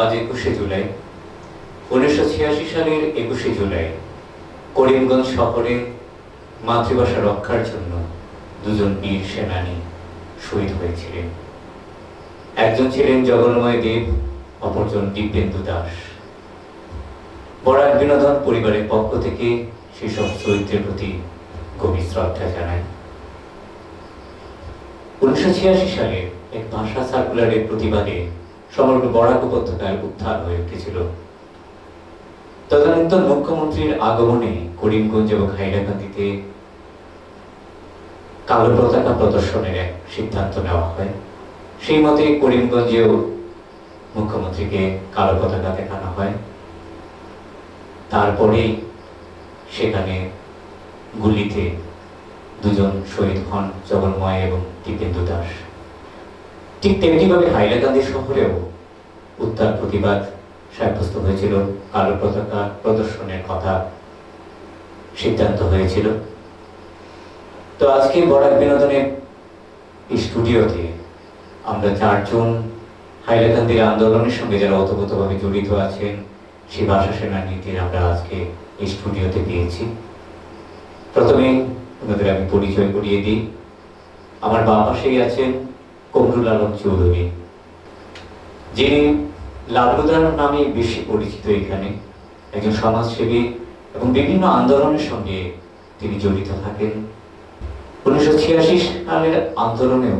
আজ একুশে জুলাই। উনিশশো ছিয়াশি সালের একুশে জুলাই, করিমগঞ্জ শহরে মাতৃভাষা রক্ষার জন্য দুজন বীর সেনানী শহীদ হয়েছিলেন। একজন ছিলেন জগন্ময় দেব, অপরজন দিব্যেন্দু দাস। বরাক বিনোদন পরিবারের পক্ষ থেকে সেসব চরিত্রের প্রতি গভীর শ্রদ্ধা জানাই। উনিশশো সালে এক ভাষা সার্কুলারের প্রতিবাদে সমগ্র বরাক উপত্যকায় উত্থান হয়ে উঠেছিল। তদানীন্তন মুখ্যমন্ত্রীর আগমনে করিমগঞ্জ এবং হাইলাকান্দিতে কালো পতাকা প্রদর্শনের এক সিদ্ধান্ত নেওয়া হয়। সেই মতে করিমগঞ্জেও মুখ্যমন্ত্রীকে কালো পতাকা দেখানো হয়। তারপরেই সেখানে গুলিতে দুজন শহীদ হন জগন্ময় এবং দীপেন্দু দাস। ঠিক তেমনিভাবে হাইলাকান্দি শহরেও উত্তাল প্রতিবাদ সাব্যস্ত হয়েছিল, কালো পতাকা প্রদর্শনের কথা সিদ্ধান্ত হয়েছিল। তো আজকে বরাক বিনোদনের স্টুডিওতে আমরা চারজন হাইলাকান্দির আন্দোলনের সঙ্গে যারা ওতপ্রোতভাবে জড়িত আছেন সেই ভাষা সেনানীতির আমরা আজকে স্টুডিওতে পেয়েছি। প্রথমে আপনাদের আমি পরিচয় করিয়ে দিই। আমার বাম পাশেই আছেন কমরুল আলম চৌধুরী যিনি লালুদার নামে বেশি পরিচিত এখানে, একজন সমাজসেবী এবং বিভিন্ন আন্দোলনের সঙ্গে তিনি জড়িত থাকেন। উনিশশো ছিয়াশি সালের আন্দোলনেও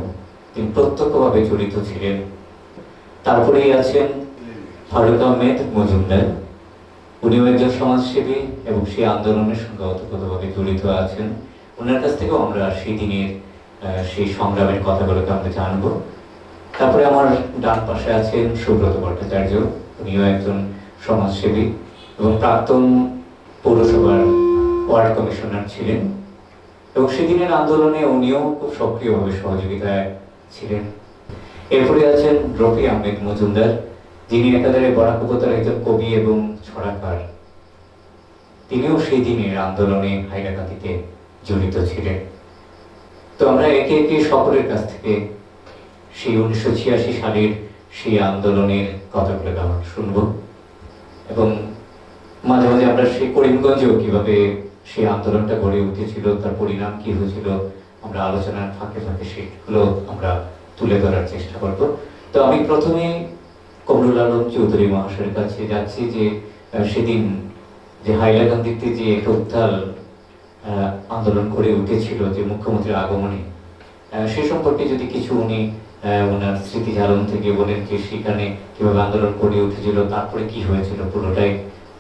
তিনি প্রত্যক্ষভাবে জড়িত ছিলেন। তারপরেই আছেন ফারুক আহমেদ মজুমদার। উনিও একজন সমাজসেবী এবং সেই আন্দোলনের সঙ্গে ওতপ্রোতভাবে জড়িত আছেন। ওনার কাছ থেকেও আমরা সেই দিনের সেই সংগ্রামের কথাগুলোকে আমরা জানব। তারপরে আমার ডান পাশে আছেন সুব্রত ভট্টাচার্য। উনিও একজন সমাজসেবী এবং প্রাক্তন পৌরসভার ওয়ার্ড কমিশনার ছিলেন। এবং সেদিনের আন্দোলনে উনিও খুব সক্রিয়ভাবে সহযোগিতায় ছিলেন। এরপরে আছেন রফি আহমেদ মজুমদার। যিনি একাধারে বরাক একজন কবি এবং ছড়াকার। তিনিও সেই দিনের আন্দোলনে হাইলাকান্দিতে জড়িত ছিলেন। তো আমরা একে একে সকলের কাছ থেকে সেই উনিশশো ছিয়াশি সালের সেই আন্দোলনের কথাগুলো আমরা শুনব। এবং মাঝে মাঝে আমরা সেই করিমগঞ্জেও কীভাবে সেই আন্দোলনটা গড়ে উঠেছিল, তার পরিণাম কি হয়েছিল, আমরা আলোচনার ফাঁকে ফাঁকে সেগুলো আমরা তুলে ধরার চেষ্টা করব। তো আমি প্রথমে কমরুল আলম চৌধুরী মহাশয়ের কাছে যাচ্ছি যে সেদিন যে হাইলাকান্দিতে যে একটা আন্দোলন করে উঠেছিল যে মুখ্যমন্ত্রীর আগমনে। সে সম্পর্কে যদি কিছু উনি ওনার স্মৃতি ধারণ থেকে বলেন যে সেখানে কীভাবে আন্দোলন করে উঠেছিল, তারপরে কি হয়েছিল পুরোটাই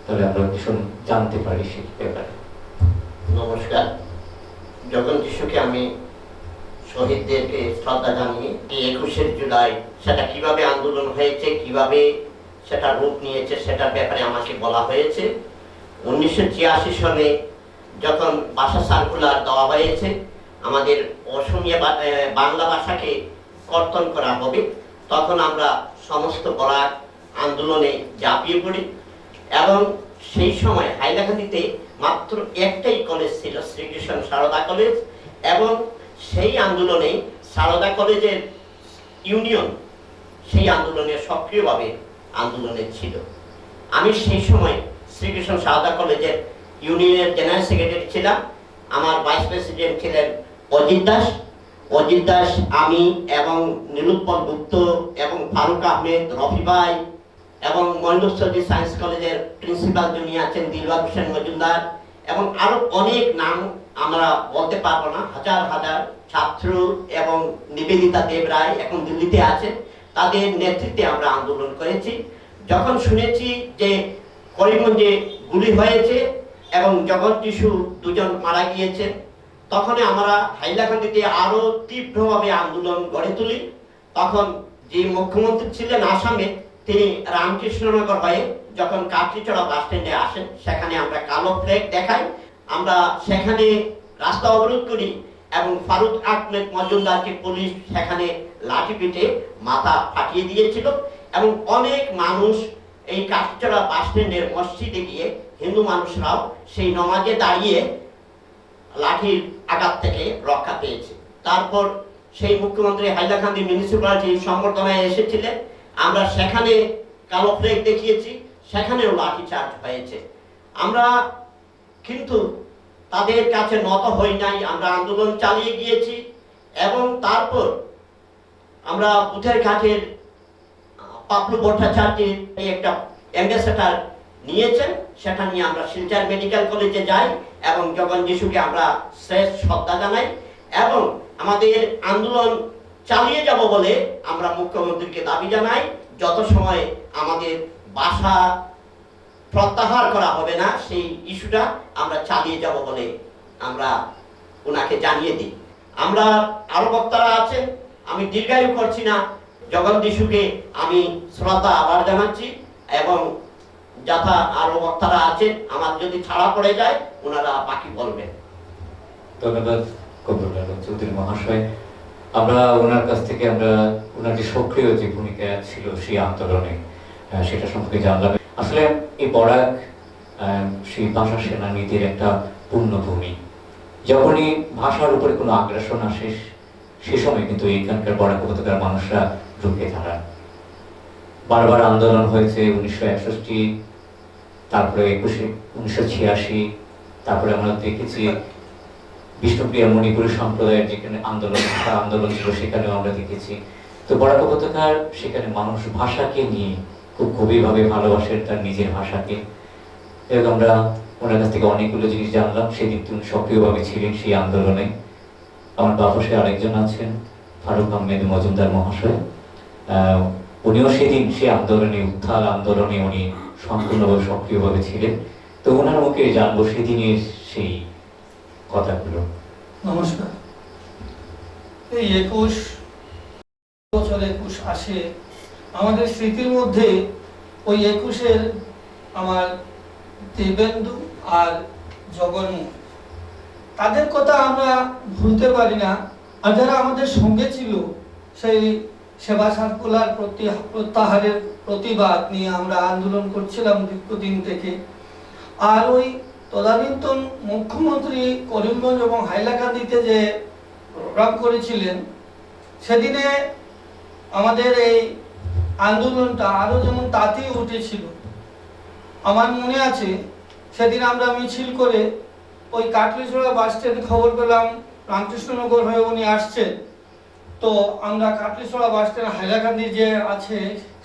তাহলে আমরা ভীষণ জানতে পারি সে ব্যাপারে। নমস্কার। যখন যিশুকে আমি শহীদদেরকে শ্রদ্ধা জানিয়ে এই একুশের জুলাই সেটা কীভাবে আন্দোলন হয়েছে, কীভাবে সেটা রূপ নিয়েছে সেটার ব্যাপারে আমাকে বলা হয়েছে। উনিশশো ছিয়াশি সনে যখন ভাষা সার্কুলার দেওয়া হয়েছে, আমাদের অসমীয়া বাংলা ভাষাকে কর্তন করা হবে, তখন আমরা সমস্ত বরাক আন্দোলনে ঝাঁপিয়ে পড়ি। এবং সেই সময় হাইলাকান্দিতে মাত্র একটাই কলেজ ছিল শ্রীকৃষ্ণ সারদা কলেজ এবং সেই আন্দোলনে সারদা কলেজের ইউনিয়ন সেই আন্দোলনে সক্রিয়ভাবে আন্দোলনে ছিল। আমি সেই সময় শ্রীকৃষ্ণ সারদা কলেজের ইউনিয়নের জেনারেল সেক্রেটারি ছিলাম। আমার ভাইস প্রেসিডেন্ট ছিলেন অজিত দাস। অজিত দাস, আমি এবং নীলুৎপল গুপ্ত এবং ফারুক আহমেদ, রফি ভাই এবং মহেন্দ্রচৌধুরী সায়েন্স কলেজের প্রিন্সিপাল যিনি আছেন দিলবাগ হোসেন মজুমদার এবং আরও অনেক নাম আমরা বলতে পারব না। হাজার হাজার ছাত্র এবং নিবেদিতা দেব রায় এখন দিল্লিতে আছেন। তাদের নেতৃত্বে আমরা আন্দোলন করেছি। যখন শুনেছি যে করিমগঞ্জে গুলি হয়েছে এবং জগৎ যিশু দুজন মারা গিয়েছেন তখন আমরা হাইলাকান্দিতে আরও তীব্রভাবে আন্দোলন গড়ে তুলি। তখন যে মুখ্যমন্ত্রী ছিলেন আসামে, তিনি রামকৃষ্ণনগর হয়ে যখন কাটলিচড়া বাস স্ট্যান্ডে আসেন, সেখানে আমরা কালো ফ্ল্যাগ দেখাই। আমরা সেখানে রাস্তা অবরোধ করি এবং ফারুক আহমেদ মজুমদারকে পুলিশ সেখানে লাঠি পিটে মাথা ফাটিয়ে দিয়েছিল। এবং অনেক মানুষ এই কাটলিচড়া বাস স্ট্যান্ডের মসজিদে গিয়ে হিন্দু মানুষরাও সেই নমাজে দাঁড়িয়ে লাঠির আঘাত থেকে রক্ষা পেয়েছে। তারপর সেই মুখ্যমন্ত্রী হাইলাকান্দি মিউনিসিপ্যালিটি সংবর্ধনায় এসেছিলেন। আমরা সেখানে কালো ফ্লেগ দেখিয়েছি, সেখানেও লাঠিচার্জ হয়েছে। আমরা কিন্তু তাদের কাছে নত হই নাই, আমরা আন্দোলন চালিয়ে গিয়েছি এবং তারপর আমরা বুথের ঘাটের পাপলু ভট্টাচার্যের একটা অ্যাম্বাসেডার নিয়েছেন, সেটা নিয়ে আমরা শিলচর মেডিকেল কলেজে যাই এবং জগন যিশুকে আমরা শেষ শ্রদ্ধা জানাই এবং আমাদের আন্দোলন চালিয়ে যাব বলে আমরা মুখ্যমন্ত্রীকে দাবি জানাই, যত সময় আমাদের বাসা প্রত্যাহার করা হবে না, সেই ইস্যুটা আমরা চালিয়ে যাব বলে আমরা ওনাকে জানিয়ে দিই। আমরা আরও বক্তারা আছেন, আমি দীর্ঘায়ু করছি না জগন যিশুকে আমি শ্রদ্ধা আবার জানাচ্ছি এবং যথা আরও বক্তারা আছেন, আমার যদি ছাড়া পড়ে যায়, ওনারা বাকি বলবেন। ধন্যবাদ কবুল চৌধুরী মহাশয়। আমরা ওনার কাছ থেকে আমরা ওনার যে সক্রিয় যে ভূমিকা ছিল সেই আন্দোলনে সেটা সম্পর্কে জানলাম। আসলে এই বরাক সেই ভাষা সেনানীতির একটা পূর্ণভূমি। যখনই ভাষার উপরে কোনো আগ্রাসন আসে, সে সময় কিন্তু এখানকার বরাক উপত্যকার মানুষরা রুখে দাঁড়ান। বারবার আন্দোলন হয়েছে উনিশশো একষট্টি তারপরে একুশে, উনিশশো ছিয়াশি, তারপরে আমরা দেখেছি বিষ্ণুপ্রিয়া মণিপুরী সম্প্রদায়ের যেখানে আন্দোলন আন্দোলন ছিল, সেখানেও আমরা দেখেছি। তো বরাক উপত্যকার সেখানে মানুষ ভাষাকে নিয়ে খুব গভীরভাবে ভালোবাসেন তার নিজের ভাষাকে। এবং আমরা ওনার কাছ থেকে অনেকগুলো জিনিস জানলাম, সেদিন তিনি সক্রিয়ভাবে ছিলেন সেই আন্দোলনে। আমার বাপাশে আরেকজন আছেন, ফারুক আহমেদ মজুমদার মহাশয়। উনিও সেদিন সেই আন্দোলনে, উত্থাল আন্দোলনে উনি সম্পূর্ণভাবে সক্রিয়ভাবে ছিলেন। তো ওনার মুখে জানব সেদিনের সেই কথাগুলো। নমস্কার। এই একুশ বছর একুশ আসে, আমাদের স্মৃতির মধ্যে ওই একুশের আমার দেবেন্দু আর জগন্মু তাদের কথা আমরা ভুলতে পারি না, আর যারা আমাদের সঙ্গে ছিল সেই সেবা সার্কুলার প্রতি প্রত্যাহারের প্রতিবাদ নিয়ে আমরা আন্দোলন করছিলাম দীর্ঘদিন থেকে। আর ওই তদানীন্তন মুখ্যমন্ত্রী করিমগঞ্জ এবং হাইলাকান্দিতে যে প্রোগ্রাম করেছিলেন, সেদিনে আমাদের এই আন্দোলনটা আরও যেমন তাতেই উঠেছিল। আমার মনে আছে, সেদিন আমরা মিছিল করে ওই কাটলিছড়া বাস স্ট্যান্ড খবর পেলাম, রামকৃষ্ণনগর হয়ে উনি আসছেন। তো আমরা কাটলিছড়া বাস স্ট্যান্ড হাইলাকান্দি যে আছে,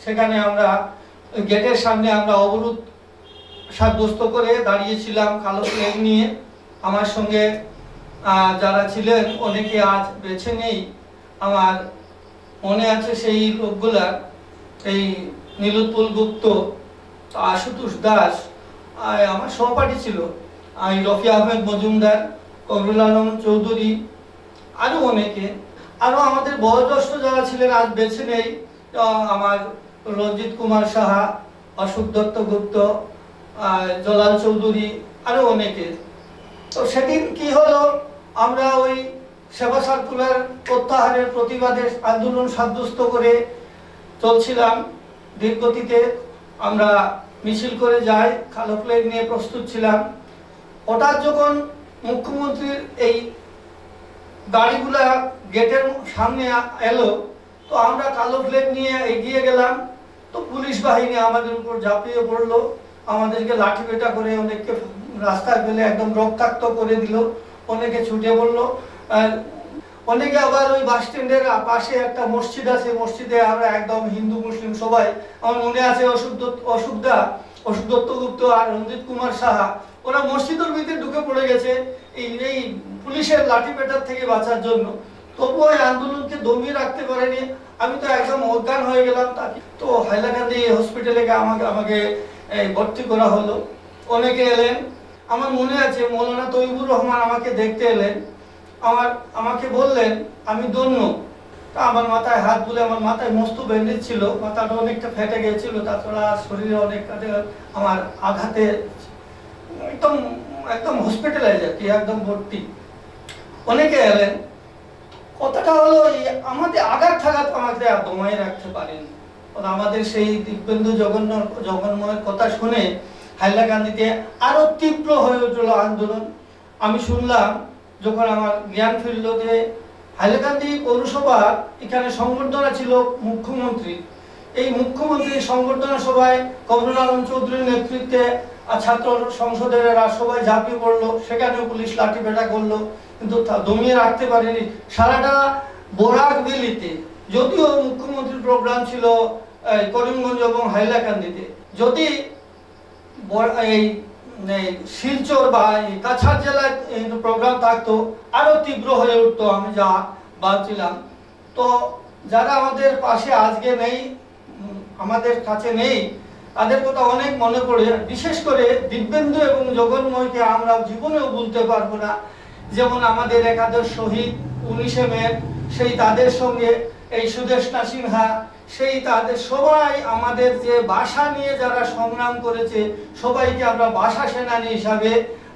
সেখানে আমরা গেটের সামনে আমরা অবরোধ সাব্যস্ত করে দাঁড়িয়েছিলাম কালো ফ্ল্যাগ নিয়ে। আমার সঙ্গে যারা ছিলেন, অনেকে আজ বেছে নেই। আমার মনে আছে সেই লোকগুলার এই নীলোৎপল গুপ্ত, আশুতোষ দাস আমার সহপাঠী ছিল। এই রফি আহমেদ মজুমদার কবরুল আলম চৌধুরী আরও অনেকে। আরও আমাদের বয়োজ্যেষ্ঠ যারা ছিলেন, আজ বেছে নেই আমার রঞ্জিত কুমার সাহা, অশোক দত্ত গুপ্ত জলাল চৌধুরী আরও অনেকে। তো সেদিন কি হলো? আমরা ওই সেবা সার্কুলার প্রত্যাহারের প্রতিবাদে আন্দোলন সাব্যস্ত করে চলছিলাম। দীর্ঘতিতে আমরা মিছিল করে যাই, কালো ফ্ল্যাগ নিয়ে প্রস্তুত ছিলাম। হঠাৎ যখন মুখ্যমন্ত্রীর এই গাড়িগুলা গেটের সামনে এলো, তো আমরা কালো ফ্ল্যাগ নিয়ে এগিয়ে গেলাম। তো পুলিশ বাহিনী আমাদের উপর ঝাঁপিয়ে পড়ল। আমাদেরকে লাঠি পেটা করে অনেককে রাস্তায় ফেলে একদম রক্তাক্ত করে দিল। অনেকে ছুটে পড়ল অনেকে আবার ওই বাস স্ট্যান্ডের পাশে একটা মসজিদ আছে। মসজিদে আমরা একদম হিন্দু, মুসলিম সবাই। আমার মনে আছে অশোক দত্ত অশোক দা দত্তগুপ্ত আর রঞ্জিত কুমার সাহা। ওরা মসজিদের ভিতরে ঢুকে পড়ে গেছে এই এই পুলিশের লাঠি পেটার থেকে বাঁচার জন্য। তবুও এই আন্দোলনকে দমিয়ে রাখতে পারেনি। আমি তো একদম অজ্ঞান হয়ে গেলাম তাকে। তো হাইলাকান্দি হসপিটালে গিয়ে আমাকে আমাকে ভর্তি করা হলো। অনেকে এলেন। আমার মনে আছে, মৌলানা তৈবুর রহমান আমাকে দেখতে এলেন। আমার, আমাকে বললেন, আমি দন্য তা আমার মাথায় হাত বুলে, আমার মাথায় মস্ত ব্যান্ডেজ ছিল। মাথাটা অনেকটা ফেটে গিয়েছিল, তাছাড়া শরীরে অনেক আমার আঘাতে একদম একদম হসপিটালাইজ আর কি, একদম ভর্তি। অনেকে এলেন। কথাটা হলো আমাদের আঘাত থাকাত আমাদের দমাই রাখতে পারেন। আমাদের সেই দিব্যেন্দু জগন্ন জগন্ময়ের কথা শুনে হাইলাকান্দিতে আরও তীব্র হয়ে উঠল আন্দোলন। আমি শুনলাম, যখন আমার জ্ঞান ফিরল যে হাইলাকান্দি পৌরসভার এখানে সংবর্ধনা ছিল মুখ্যমন্ত্রী এই মুখ্যমন্ত্রী সংবর্ধনা সভায় কমরুল আলম চৌধুরীর নেতৃত্বে আর ছাত্র সংসদের সবাই ঝাঁপিয়ে পড়ল, সেখানেও পুলিশ লাঠি পেটা করল, কিন্তু দমিয়ে রাখতে পারেনি। সারাটা বরাক ভ্যালিতে যদিও মুখ্যমন্ত্রীর প্রোগ্রাম ছিল করিমগঞ্জ এবং হাইলাকান্দিতে, যদি এই শিলচর বা কাছাড় জেলায় প্রোগ্রাম থাকতো আরও তীব্র হয়ে উঠতো, আমি যা ভাবছিলাম। তো যারা আমাদের পাশে আজকে নেই আমাদের কাছে নেই তাদের কথা অনেক মনে পড়ে বিশেষ করে দিব্যেন্দু এবং জগন্ময়কে আমরা জীবনেও ভুলতে পারব না। যেমন আমাদের একাদশ শহীদ উনিশে মে, সেই তাদের সঙ্গে এই সুদেশনা সিনহা, সেই তাদের সবাই আমাদের যে ভাষা নিয়ে যারা সংগ্রাম করেছে, সবাইকে আমরা ভাষা সেনানী হিসাবে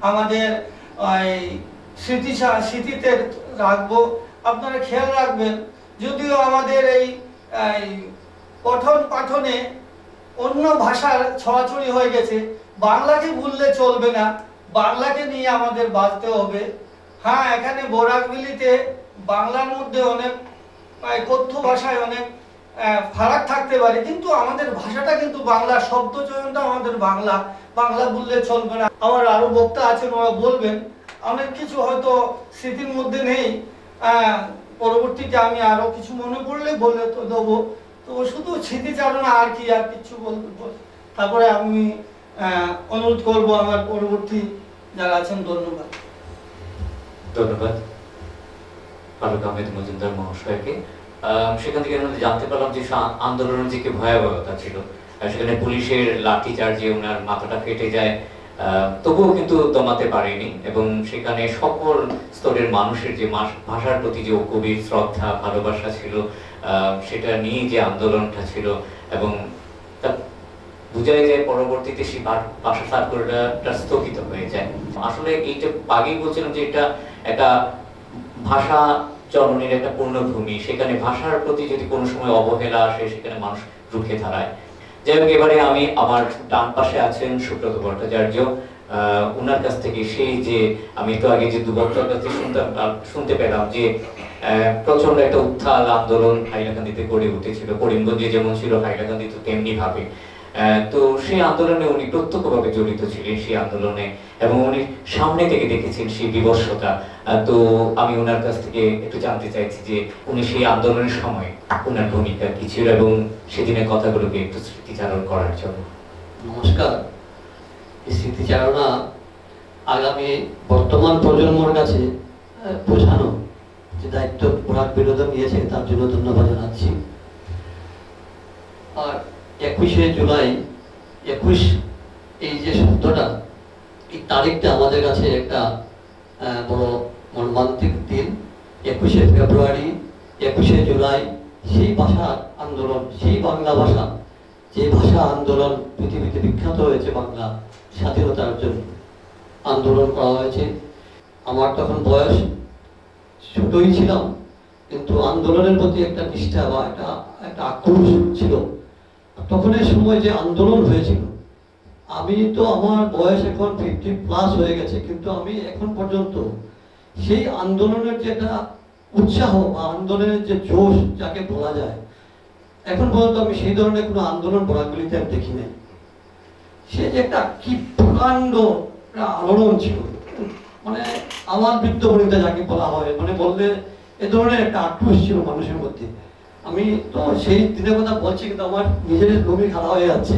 আমাদের স্মৃতি স্মৃতিতে রাখব। আপনারা খেয়াল রাখবেন, যদিও আমাদের এই পঠন পাঠনে অন্য ভাষার ছড়াছড়ি হয়ে গেছে। বাংলাকে ভুললে চলবে না। বাংলাকে নিয়ে আমাদের বাঁচতে হবে। হ্যাঁ এখানে বরাকবিলিতে বাংলার মধ্যে অনেক কথ্য ভাষায় অনেক ফারাক থাকতে পারে। কিন্তু আমাদের ভাষাটা কিন্তু বাংলা। শব্দ চয়নটা আমাদের বাংলা। বাংলা বললে চলবে না। আমার আরও বক্তা আছেন, ওরা বলবেন। অনেক কিছু হয়তো স্মৃতির মধ্যে নেই। পরবর্তীতে আমি আরও কিছু মনে পড়লে বলে তো দেবো। তো শুধু স্মৃতিচারণা আর কি, আর কিছু তারপরে আমি অনুরোধ করব আমার পরবর্তী যারা আছেন, ধন্যবাদ। ধন্যবাদ। ফারুক আহমেদ মজুমদার মহাশয়কে। সেখান থেকে জানতে পারলাম যে আন্দোলনের যে কি ভয়াবহতা ছিল সেখানে পুলিশের লাঠি চার্জে ওনার মাথাটা ফেটে যায়। তবুও কিন্তু দমাতে পারেনি এবং সেখানে সকল স্তরের মানুষের যে ভাষার প্রতি যে কবির শ্রদ্ধা, ভালোবাসা ছিল সেটা নিয়ে যে আন্দোলনটা ছিল এবং তা বুঝাই যায় পরবর্তীতে সেই ভাষা সার্কুলটা স্থগিত হয়ে যায়। আসলে এইটা আগেই বলছিলাম যে এটা একটা ভাষা জননীর একটা পূর্ণভূমি, সেখানে ভাষার প্রতি যদি কোনো সময় অবহেলা আসে, সেখানে মানুষ রুখে দাঁড়ায়। যাই হোক, এবারে আমি আমার ডান পাশে আছেন সুব্রত ভট্টাচার্য। ওনার কাছ থেকে সেই যে, আমি তো আগে যে দুবক্তার কাছ শুনতাম শুনতে পেলাম যে প্রচণ্ড একটা উত্থাল আন্দোলন হাইলাকান্দিতে গড়ে উঠেছিল। করিমগঞ্জে যেমন ছিল হাইলাকান্দিতে তেমনি ভাবে তো সেই আন্দোলনে উনি প্রত্যক্ষভাবে জড়িত ছিলেন সেই আন্দোলনে এবং উনি সামনে থেকে দেখেছেন সেই বিবর্ষতা তো আমি ওনার কাছ থেকে একটু জানতে চাইছি যে, উনি সেই আন্দোলনের সময় ওনার ভূমিকা কি ছিল এবং সেদিনের কথাগুলোকে একটু স্মৃতিচারণ করার জন্য। নমস্কার। স্মৃতিচারণা আগামী বর্তমান প্রজন্মর কাছে পৌঁছানো যে দায়িত্ব প্রভাগ বিনোদন নিয়েছে, তার জন্য ধন্যবাদ জানাচ্ছি। আর একুশে জুলাই, একুশ এই যে শব্দটা, এই তারিখটা আমাদের কাছে একটা বড় মর্মান্তিক দিন। একুশে ফেব্রুয়ারি, একুশে জুলাই, সেই ভাষা আন্দোলন, সেই বাংলা ভাষা, যে ভাষা আন্দোলন পৃথিবীতে বিখ্যাত হয়েছে বাংলা স্বাধীনতার জন্য আন্দোলন করা হয়েছে। আমার তখন বয়স ছোটই ছিলাম কিন্তু আন্দোলনের প্রতি একটা নিষ্ঠা বা একটা একটা আক্রোশ ছিল। তখনের সময় যে আন্দোলন হয়েছিল, আমি তো আমার বয়স এখন ফিফটি প্লাস হয়ে গেছে, কিন্তু আমি এখন পর্যন্ত সেই আন্দোলনের যে একটা উৎসাহ বা আন্দোলনের যে জোশ, যাকে বলা যায়, এখন পর্যন্ত আমি সেই ধরনের কোনো আন্দোলন বরাকগুলিতে আমি দেখি নাই। সে একটা কি প্রকাণ্ড একটা আলোড়ন ছিল। মানে আমার বৃদ্ধবনিতা যাকে বলা হয় মানে বললে এ ধরনের একটা আক্রোশ ছিল মানুষের মধ্যে। আমি তো সেই দিনের কথা বলছি, কিন্তু আমার নিজের গভীর খারাপ হয়ে যাচ্ছে।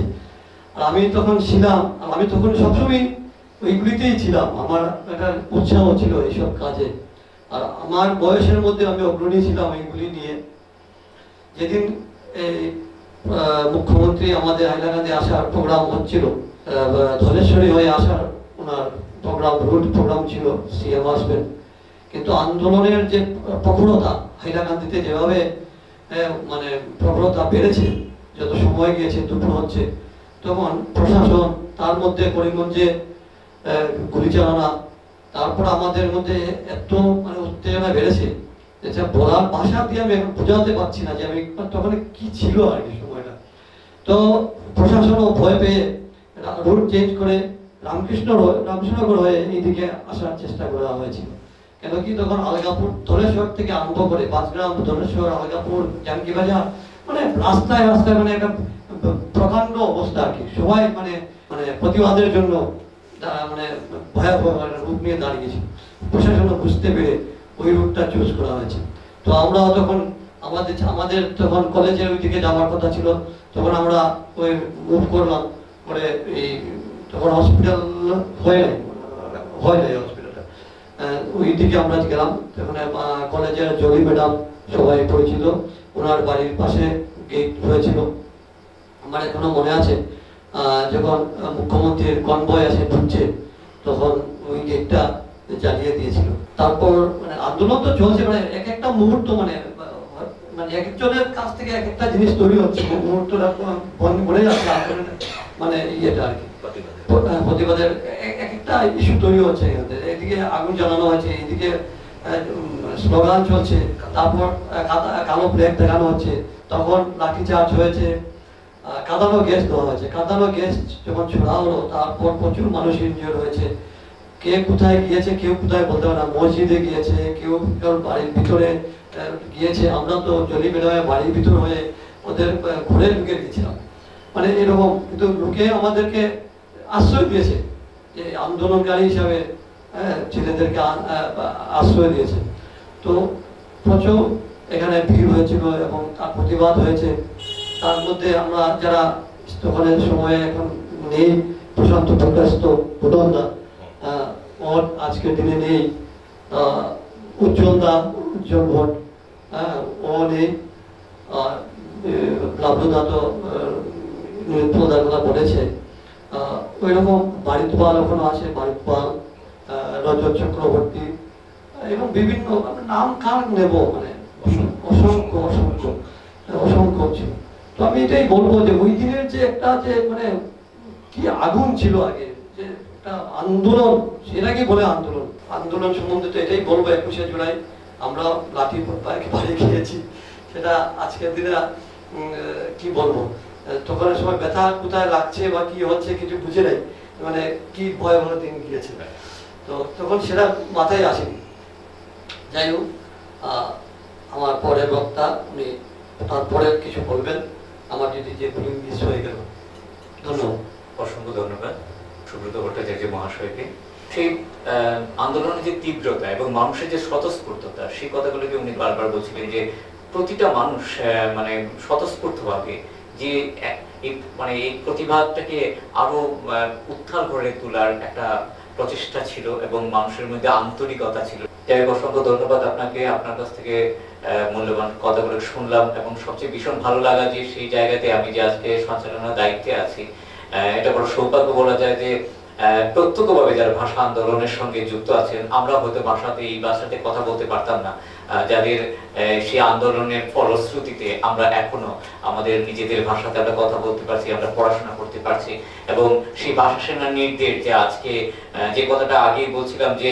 আর আমি তখন ছিলাম, আর আমি তখন সবসময় ওইগুলিতেই ছিলাম। আমার একটা উৎসাহ ছিল এইসব কাজে। আর আমার বয়সের মধ্যে আমি অগ্রণী ছিলাম এইগুলি নিয়ে। যেদিন মুখ্যমন্ত্রী আমাদের হাইলাকান্দি আসার প্রোগ্রাম হচ্ছিল। ধলেশ্বরী হয়ে আসার ওনার প্রোগ্রাম রুট প্রোগ্রাম ছিল সিএম আসবেন কিন্তু আন্দোলনের যে প্রখরতা হাইলাকান্দিতে যেভাবে মানে প্রখরতা বেড়েছে, যত সময় গিয়েছে, দুপুর হচ্ছে, তখন প্রশাসন তার মধ্যে করিমগঞ্জে গুলি গুলিচালনা তারপর আমাদের মধ্যে এত মানে উত্তেজনা বেড়েছে। বলার ভাষা দিয়ে আমি এখন বোঝাতে পারছি না যে আমি তখন কি ছিল আর কি। তো প্রশাসনও ভয় পেয়ে রুট চেঞ্জ করে রামকৃষ্ণ রামকৃষ্ণনগর হয়ে এইদিকে আসার চেষ্টা করা হয়েছিল। কেন কি তখন আলগাপুর ধলেশ্বর থেকে আরম্ভ করে পাঁচগ্রাম ধলেশ্বর, আলগাপুর জানকি বাজার মানে রাস্তায় রাস্তায় মানে একটা প্রকাণ্ড অবস্থা আর কি। সবাই মানে মানে প্রতিবাদের জন্য মানে ভয়াবহ রূপ নিয়ে দাঁড়িয়েছে প্রশাসন বুঝতে পেরে ওই রুটটা চুজ করা হয়েছে। তো আমরা তখন আমাদের আমাদের তখন কলেজের ওই দিকে যাওয়ার কথা ছিল, তখন আমরা ওই মুভ করলাম। করে এই তখন হসপিটাল হয়ে নাই। হয় নাই হসপিটালটা ওই দিকে আমরা গেলাম। সেখানে কলেজের জলি ম্যাডাম সবাই পরিচিত। ওনার বাড়ির পাশে গেট হয়েছিল। আমার এখনও মনে আছে যখন মুখ্যমন্ত্রীর কনভয় আসে ঢুকছে, তখন ওই গেটটা জ্বালিয়ে দিয়েছিল। তারপর মানে আন্দোলন তো চলছে মানে এক একটা মুহূর্ত মানে মানে এক একজনের কাছ থেকে এক একটা জিনিস তৈরি হচ্ছে মুহূর্তটা যাচ্ছে মানে ইয়েটা আর কি। প্রতিবাদের। এক- এক একটা ইস্যু তৈরি হচ্ছে এদিকে আগুন জ্বালানো হয়েছে এদিকে স্লোগান চলছে তারপর কালো ফ্ল্যাগ দেখানো হচ্ছে তখন লাঠিচার্জ হয়েছে আহ, কাঁদানো গ্যাস দেওয়া হয়েছে। কাঁদানো গ্যাস যখন ছোড়া হলো তারপর প্রচুর মানুষ ইনজিওর হয়েছে। কে কোথায় গিয়েছে কেউ কোথায় বলতে পারে না। মসজিদে গিয়েছে কেউ বাড়ির ভিতরে গিয়েছে আমরা তো জলি বেরোয় বাড়ির ভিতর হয়ে ওদের ঘুরে ঢুকে দিয়েছিলাম মানে এরকম কিন্তু লোকে আমাদেরকে আশ্রয় দিয়েছে। যে আন্দোলনকারী হিসাবে ছেলেদেরকে আশ্রয় দিয়েছে। তো প্রচুর এখানে ভিড় হয়েছিল এবং তার প্রতিবাদ হয়েছে। তার মধ্যে আমরা যারা তখনের সময়ে এখন নেই প্রশান্ত প্রকাশত ভুটনদা ওর আজকের দিনে নেই। আহ, উজ্জ্বল দা উজ্জ্বল ভট হ্যাঁ, ও নেই। আর লাভলুদা তো বলেছে। ওই রকম বাড়িত পাল ওখানে আছে বাড়িত পাল আহ, রজত চক্রবর্তী এবং বিভিন্ন নাম কার নেব মানে অসংখ্য অসংখ্য অসংখ্য ছিল। তো আমি এটাই বলব যে ওই দিনের যে একটা যে মানে কি আগুন ছিল আগে যে একটা আন্দোলন সেটাকে বলে আন্দোলন। আন্দোলন সম্বন্ধে তো এটাই বলব একুশে জুলাই। আমরা লাঠি বাড়ি খেয়েছি। সেটা আজকের দিনে কি বলব? তখন সময় ব্যথা কোথায় লাগছে বা কি হচ্ছে কিছু বুঝে নাই। মানে কি ভয়াবহ দিন গিয়েছে। তো তখন সেটা মাথায় আসেনি। যাই হোক আমার পরের বক্তা, উনি তারপরে কিছু বলবেন। আমার যদি যে ভুল মিস হয়ে গেল। ধন্যবাদ। অসংখ্য ধন্যবাদ। সুব্রত ভট্টাচার্য মহাশয়কে। সেই আন্দোলনের যে তীব্রতা এবং মানুষের যে স্বতঃস্ফূর্ততা সেই কথাগুলোকে উনি বারবার বলছিলেন যে প্রতিটা মানুষ মানে স্বতঃস্ফূর্তভাবে যে মানে এই প্রতিবাদটাকে আরও আহ, উত্থান করে তোলার একটা প্রচেষ্টা ছিল এবং মানুষের মধ্যে আন্তরিকতা ছিল। যাই হোক, অসংখ্য ধন্যবাদ আপনাকে। আপনার কাছ থেকে মূল্যবান কথাগুলো শুনলাম এবং সবচেয়ে ভীষণ ভালো লাগা যে সেই জায়গাতে আমি যে আজকে সঞ্চালনার দায়িত্বে আছি এটা বড় সৌভাগ্য বলা যায় যে প্রত্যক্ষভাবে যারা ভাষা আন্দোলনের সঙ্গে যুক্ত আছেন, আমরা হয়তো ভাষাতে এই ভাষাতে কথা বলতে পারতাম না। যাদের সেই আন্দোলনের ফলশ্রুতিতে আমরা এখনও আমাদের নিজেদের ভাষাতে আমরা কথা বলতে পারছি, আমরা পড়াশোনা করতে পারছি এবং সেই ভাষা সেনানীদের যে আজকে যে কথাটা আগেই বলছিলাম যে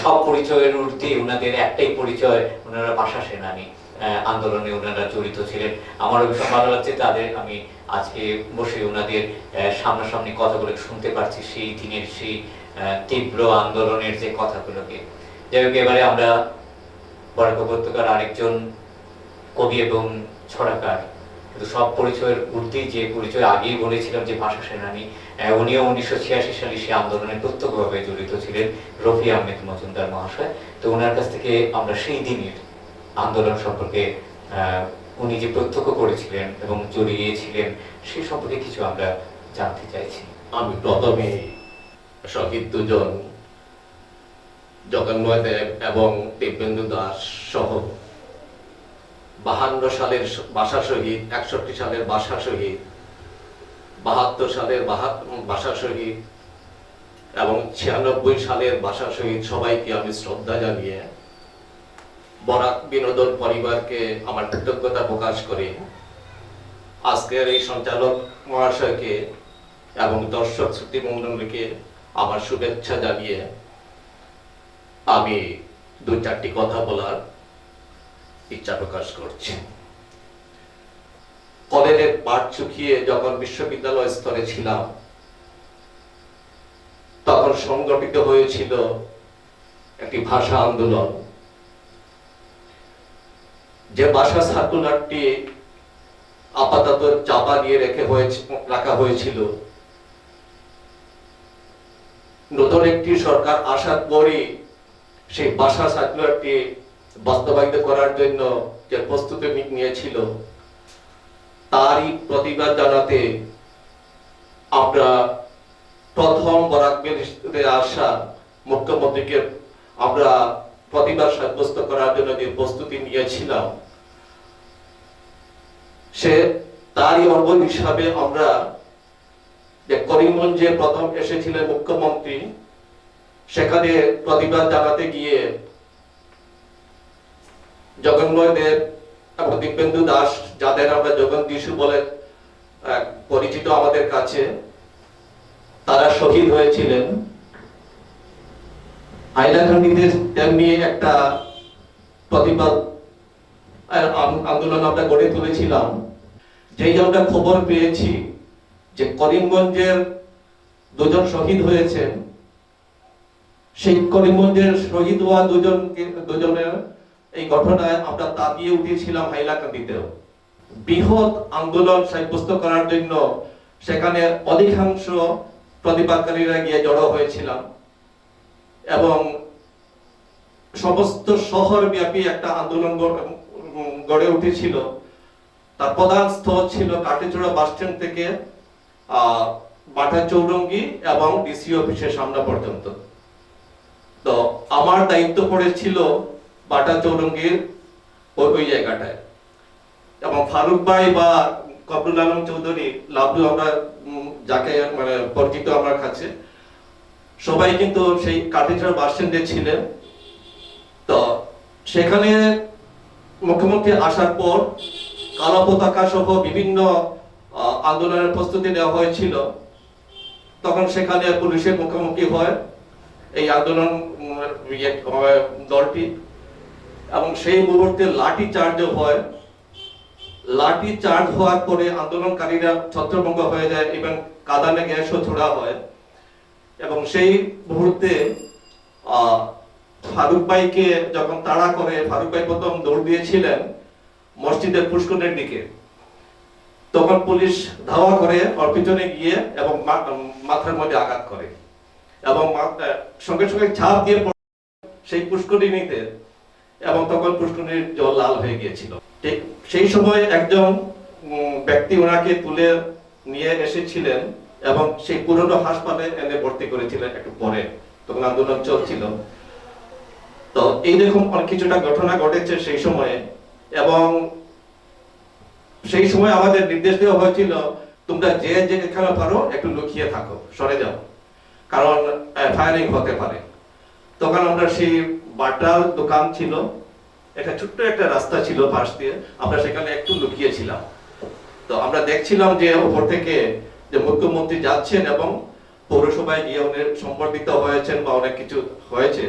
সব পরিচয়ের ঊর্ধ্বে ওনাদের একটাই পরিচয় ওনারা ভাষা সেনানী। আন্দোলনে ওনারা জড়িত ছিলেন। আমারও ভীষণ ভালো লাগছে তাদের, আমি আজকে বসে ওনাদের সামনাসামনি কথাগুলো শুনতে পারছি সেই দিনের, সেই তীব্র আন্দোলনের যে কথাগুলোকে। যাই হোক, এবারে আমরা বরাক উপত্যকার আরেকজন কবি এবং ছড়াকার, কিন্তু সব পরিচয়ের ঊর্ধ্বেই যে পরিচয় আগেই বলেছিলাম যে ভাষা সেনানী উনিও উনিশশো ছিয়াশি সালে সেই আন্দোলনে প্রত্যক্ষভাবে জড়িত ছিলেন, রফি আহমেদ মজুমদার মহাশয়। তো ওনার কাছ থেকে আমরা সেই দিনের আন্দোলন সম্পর্কে উনি যে প্রত্যক্ষ করেছিলেন এবং জড়িয়েছিলেন, সে সম্পর্কে কিছু আমরা জানতে চাইছি। আমি প্রথমে শহীদ দুজন জগন্ময় দেব এবং দিব্যেন্দু দাস সহ বাহান্ন সালের বাসা শহীদ, একষট্টি সালের বাসা শহীদ, বাহাত্তর সালের বাসা শহীদ এবং ছিয়ানব্বই সালের বাসা শহীদ সবাইকে আমি শ্রদ্ধা জানিয়ে বরাক বিনোদন পরিবারকে আমার কৃতজ্ঞতা প্রকাশ করে। আজকের এই সঞ্চালক মহাশয়কে এবং দর্শক শ্রুতি মণ্ডলীকে আমার শুভেচ্ছা জানিয়ে আমি দু চারটি কথা বলার ইচ্ছা প্রকাশ করছি। কলেজের পাঠ চুকিয়ে যখন বিশ্ববিদ্যালয় স্তরে ছিলাম, তখন সংগঠিত হয়েছিল একটি ভাষা আন্দোলন। যে ভাষা সার্কুলারটি আপাতত চাপা দিয়ে রেখে হয়েছে, রাখা হয়েছিল। নতুন একটি সরকার আসার পরই সেই ভাষা সার্কুলারটি বাস্তবায়িত করার জন্য যে প্রস্তুতি নিয়েছিল, তারই প্রতিবাদ জানাতে আমরা প্রথম বরাক বিলিতে আসা মুখ্যমন্ত্রীকে আমরা প্রতিবাদ সাব্যস্ত করার জন্য যে প্রস্তুতি নিয়েছিলাম, সে তারই অঙ্গ হিসাবে আমরা যে করিমগঞ্জে প্রথম এসেছিলেন মুখ্যমন্ত্রী, সেখানে প্রতিবাদ জানাতে গিয়ে জগন্ময় দেব এবং দীপেন্দু দাস, যাদের আমরা জগন দিশু বলে পরিচিত আমাদের কাছে, তারা শহীদ হয়েছিলেন। হাইলাকান্দিতে তেমনি একটা প্রতিবাদ আন্দোলন আমরা গড়ে তুলেছিলাম। যেই আমরা খবর পেয়েছি যে করিমগঞ্জের দুজন শহীদ হয়েছেন, সেই করিমগঞ্জের শহীদ হওয়া দুজন দুজনের এই ঘটনায় আমরা তাকিয়ে উঠেছিলাম হাইলাকান্দিতেও। বৃহৎ আন্দোলন সাব্যস্ত করার জন্য সেখানে অধিকাংশ প্রতিবাদকারীরা গিয়ে জড়ো হয়েছিলাম। এবং সমস্ত শহর ব্যাপী একটা আন্দোলন গড়ে উঠেছিল। তার প্রধান স্থল ছিল কাটিচড়া বাস স্ট্যান্ড থেকে বাটা চৌরঙ্গি এবং ডিসি অফিসের সামনে পর্যন্ত। তো আমার দায়িত্ব পড়েছিল বাটা চৌরঙ্গির ওই ওই জায়গাটায়। এবং ফারুক ভাই বা কবরুল আলম চৌধুরী, লাভলু আমরা যাকে মানে পরিচিত আমার কাছে সবাই কিন্তু সেই কাটিচড়া বাস স্ট্যান্ডে ছিলেন। তো সেখানে মুখ্যমন্ত্রী আসার পর কালো পতাকা সহ বিভিন্ন আন্দোলনের প্রস্তুতি নেওয়া হয়েছিল। তখন সেখানে পুলিশের মুখোমুখি হয় এই আন্দোলন ইয়ে, দলটি। এবং সেই মুহূর্তে লাঠি চার্জও হয়। লাঠি চার্জ হওয়ার পরে আন্দোলনকারীরা ছত্রভঙ্গ হয়ে যায় এবং কাদানে গ্যাসও ছোড়া হয়। এবং সেই মুহূর্তে ফারুক ভাইকে যখন তাড়া করে, ফারুক ভাই প্রথম দৌড় দিয়েছিলেন মসজিদের পুষ্করের দিকে। তখন পুলিশ ধাওয়া করে ওর পিছনে গিয়ে এবং মাথার মধ্যে আঘাত করে এবং সঙ্গে সঙ্গে ছাপ দিয়ে সেই পুষ্করিণীতে এবং তখন পুষ্করিণীর জল লাল হয়ে গিয়েছিল। সেই সময় একজন ব্যক্তি ওনাকে তুলে নিয়ে এসেছিলেন এবং সেই পুরনো হাসপাতালে এনে ভর্তি করেছিলেন একটু পরে, তখন আন্দোলন চলছিল। তো এইরকম অনেক কিছুটা ঘটনা ঘটেছে সেই সময়ে। এবং সেই সময় আমাদের নির্দেশ দেওয়া হয়েছিল, তোমরা যে যে এখানে পারো একটু লুকিয়ে থাকো, সরে যাও। কারণ ফায়ারিং হতে পারে। তখন আমরা সেই বাটার দোকান ছিল, একটা ছোট্ট একটা রাস্তা ছিল পাশ দিয়ে, আমরা সেখানে একটু লুকিয়েছিলাম। তো আমরা দেখছিলাম যে ওপর থেকে যে মুখ্যমন্ত্রী যাচ্ছেন এবং পৌরসভায় গিয়ে উনি সম্বর্ধিত হয়েছেন বা অনেক কিছু হয়েছে।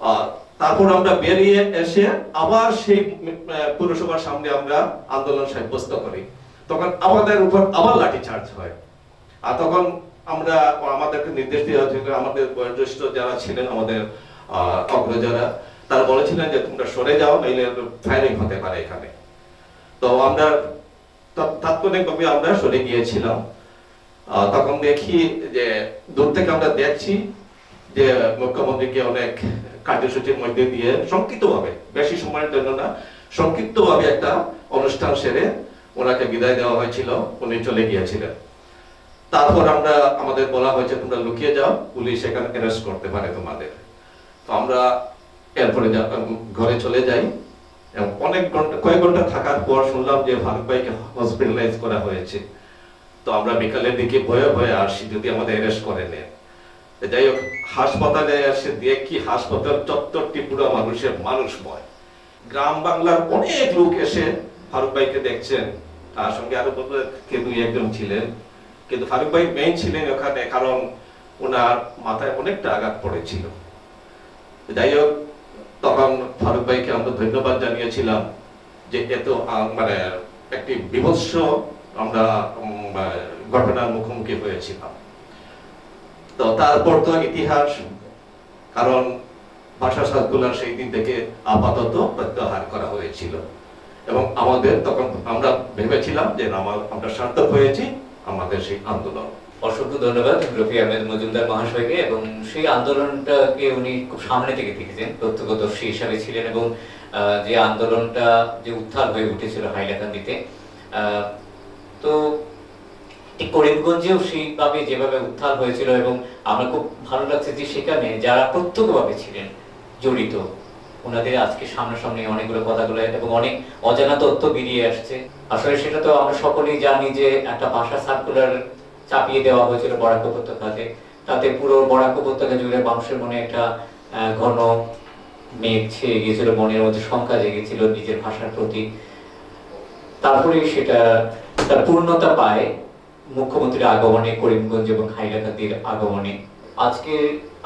আহ, তারপর আমরা বেরিয়ে এসে আবার সেই পুরসভার সামনে আমরা আন্দোলন সাব্যস্ত করি। তখন আমাদের উপর আবার লাঠি চার্জ হয়। আর তখন আমরা আমাদেরকে নির্দেশ দেওয়া হয়েছিল আমাদের বয়োজ্যেষ্ঠ যারা ছিলেন আমাদের অগ্রজরা তারা বলেছিলেন যে তোমরা সরে যাও নইলে ফায়ারিং হতে পারে এখানে। তো আমরা তাৎক্ষণিকভাবে আমরা সরে গিয়েছিলাম। তখন দেখি যে দূর থেকে আমরা দেখছি যে মুখ্যমন্ত্রীকে অনেক কার্যসূচির মধ্যে দিয়ে সংক্ষিপ্তভাবে বেশি সময়ের জন্য না সংক্ষিপ্তভাবে একটা অনুষ্ঠান সেরে ওনাকে বিদায় দেওয়া হয়েছিল, উনি চলে গিয়েছিলেন। তারপর আমরা, আমাদের বলা হয়েছে, তোমরা লুকিয়ে যাও, পুলিশ এখানে অ্যারেস্ট করতে পারে তোমাদের। তো আমরা এরপরে ঘরে চলে যাই। অনেক ঘণ্টা, কয়েক ঘণ্টা থাকার পর শুনলাম যে ভারত ভাইকে হসপিটালাইজ করা হয়েছে। তো আমরা বিকালের দিকে ভয়ে ভয়ে আসি, যদি আমাদের অ্যারেস্ট করে তো যাই হোক, হাসপাতালে এসে দেখি হাসপাতাল চত্বরটি পুরো মানুষের মানুষময়। গ্রাম বাংলার অনেক লোক এসে ফারুক ভাইকে দেখছেন। তার সঙ্গে আরও কে দুই একজন ছিলেন। কিন্তু ফারুক ভাই মেইন ছিলেন ওখানে, কারণ ওনার মাথায় অনেকটা আঘাত পড়েছিল। যাই হোক তখন ফারুক ভাইকে আমরা ধন্যবাদ জানিয়েছিলাম যে এত মানে একটি বিভৎস আমরা ঘটনার মুখোমুখি হয়েছিলাম। তো তারপর তো ইতিহাস, কারণ ভাষা সার্কুলার সেই দিন থেকে আপাতত প্রত্যাহার করা হয়েছিল। এবং আমাদের তখন আমরা ভেবেছিলাম যে আমরা সার্থক হয়েছি, আমাদের সেই আন্দোলন। অসংখ্য ধন্যবাদ রফি আহমেদ মজুমদার মহাশয়কে এবং সেই আন্দোলনটাকে উনি খুব সামনে থেকে দেখেছেন, প্রত্যক্ষদর্শী হিসাবে ছিলেন এবং যে আন্দোলনটা যে উত্থান হয়ে উঠেছিল হাইলাকান্দিতে তো করিমগঞ্জেও সেইভাবে যেভাবে উত্থান হয়েছিল এবং আমার খুব ভালো লাগছে যে সেখানে যারা প্রত্যক্ষভাবে ছিলেন, জড়িত, ওনাদের আজকে সামনাসামনি অনেকগুলো কথাগুলো এবং অনেক অজানা তথ্য বেরিয়ে আসছে। আসলে সেটা তো আমরা সকলেই জানি যে একটা ভাষা সার্কুলার চাপিয়ে দেওয়া হয়েছিল বরাক উপত্যকাতে তাতে পুরো বরাক উপত্যকা জুড়ে মানুষের মনে একটা ঘন মেঘ ছেয়ে গিয়েছিল মনের মধ্যে শঙ্কা জেগেছিল নিজের ভাষার প্রতি। তারপরে সেটা তার পূর্ণতা পায় মুখ্যমন্ত্রীর আগমনে, করিমগঞ্জ এবং হাইলাকান্দির আগমনে। আজকে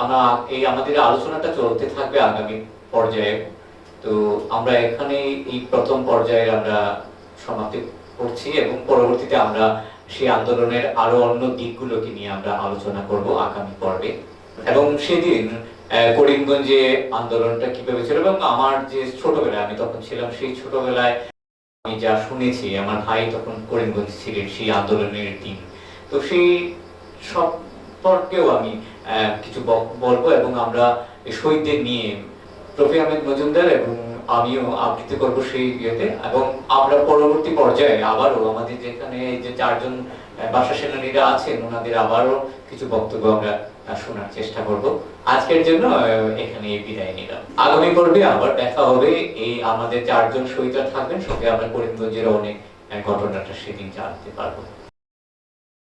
আমরা এই আমাদের আলোচনাটা চলতে থাকবে আগামী পর্যায়ে। তো আমরা এখানে এই প্রথম পর্যায়ে আমরা সমাপ্তি করছি এবং পরবর্তীতে আমরা সেই আন্দোলনের আরও অন্য দিকগুলোকে নিয়ে আমরা আলোচনা করব আগামী পর্বে। এবং সেদিন করিমগঞ্জে আন্দোলনটা কীভাবে ছিল এবং আমার যে ছোটবেলায়, আমি তখন ছিলাম সেই ছোটবেলায় আমি যা শুনেছি, আমার ভাই তখন করিমগঞ্জ ছিলেন সেই আন্দোলনের দিন। তো সেই সম্পর্কেও আমি কিছু বলব এবং আমরা শহীদদের নিয়ে রফি আহমেদ মজুমদার এবং আমিও আবৃত্তি করব সেই ইয়েতে। এবং আমরা পরবর্তী পর্যায়ে আবারও আমাদের যেখানে যে চারজন ভাষা সেনানীরা আছেন, ওনাদের আবারও কিছু বক্তব্য আমরা শোনার চেষ্টা করব। আজকের জন্য এখানে বিদায় নিলাম। আগামী পর্বে আবার দেখা হবে। এই আমাদের চারজন শহীদরা থাকবেন, সঙ্গে আমরা করিমগঞ্জের অনেক ঘটনাটা সেদিন জানতে পারব।